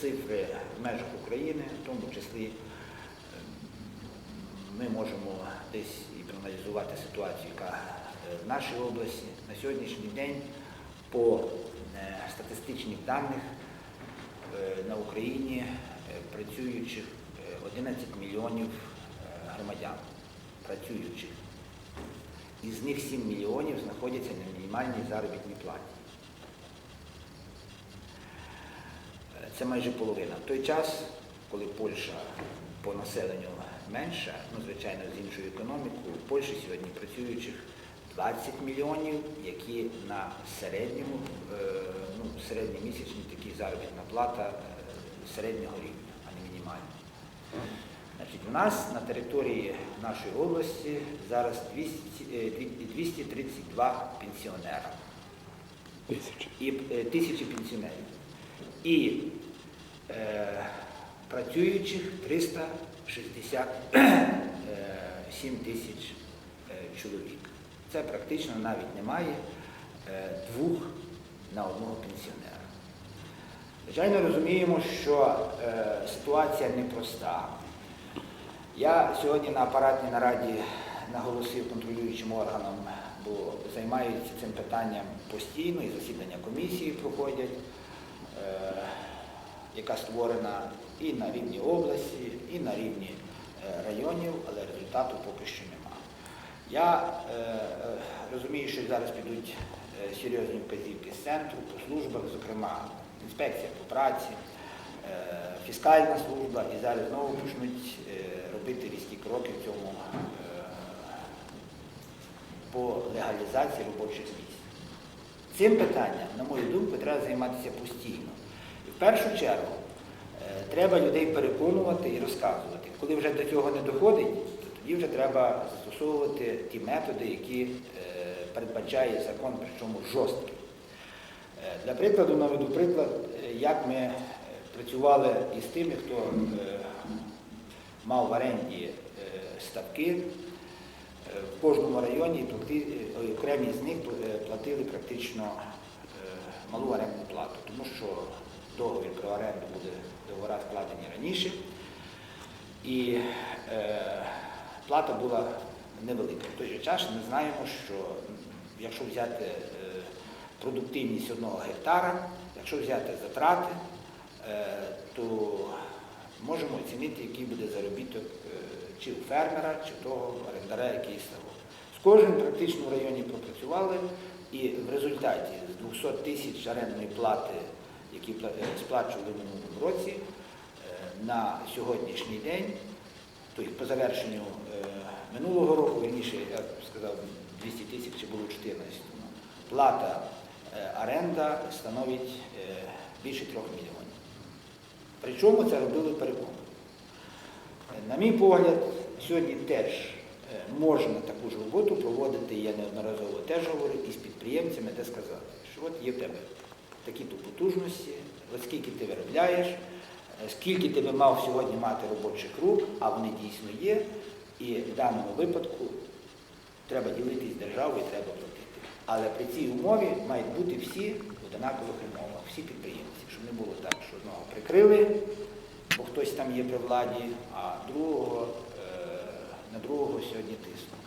цифри в межах України, в тому числі е, ми можемо десь і проаналізувати ситуацію, яка е, в нашій області. На сьогоднішній день по е, статистичних даних на Україні працюючих е, 11 мільйонів громадян працюючих. Із них 7 мільйонів знаходяться на мінімальній заробітній платі. Це майже половина. В той час, коли Польща по населенню менша, ну, звичайно, з іншою економікою, в Польщі сьогодні працюючих 20 мільйонів, які на середньому, е, ну, середньомісячній такій заробітна плата е, середнього рівня, а не мінімальна. Значить, у нас на території нашої області зараз 200, е, 232 пенсіонера Тисячі. і е, тисячі пенсіонерів. І е, працюючих 367 тисяч е, чоловік. Це практично навіть немає е, двох на одного пенсіонера. Звичайно, розуміємо, що е, ситуація непроста. Я сьогодні на апаратній нараді наголосив контролюючим органам, бо займаються цим питанням постійно, і засідання комісії проходять, е, яка створена і на рівні області, і на рівні е, районів, але результату поки що немає. Я е, е, розумію, що зараз підуть е, серйозні вказівки з центру по службах, зокрема інспекція по праці, е, фіскальна служба, і зараз знову почнуть робити різкі кроки в цьому е, по легалізації робочих місць. Цим питанням, на мою думку, треба займатися постійно. В першу чергу е, треба людей переконувати і розказувати. Коли вже до цього не доходить, то тоді вже треба застосовувати ті методи, які е, передбачає закон, причому жорсткі. Е, Для прикладу наведу приклад, як ми працювали із тими, хто мав в оренді ставки. В кожному районі окремі з них платили практично малу орендну плату, тому що договір про оренду буде договора складені раніше, і е, плата була невелика. В той же час ми знаємо, що якщо взяти е, продуктивність одного гектара, якщо взяти затрати, е, то можемо оцінити, який буде заробіток е, чи у фермера, чи того орендаря, який ставив. З кожним практично в районі пропрацювали, і в результаті з 200 тисяч орендної плати, які е, сплачували в минулому році, е, на сьогоднішній день, тобто по завершенню е, минулого року, вірніше, я б сказав, 200 тисяч чи було 14, плата оренда становить більше 3 мільйонів. Причому це робили переконано. На мій погляд, сьогодні теж можна таку ж роботу проводити, я неодноразово теж говорив, із підприємцями, де сказати, що от є в тебе такі-то потужності, от скільки ти виробляєш, е, скільки ти би мав сьогодні мати робочих рук, а вони дійсно є, і в даному випадку треба ділитись державою, треба платити. Але при цій умові мають бути всі в однакових умовах, всі підприємці, щоб не було так, що одного прикрили, бо хтось там є при владі, а другого, е, на другого сьогодні тиснуть.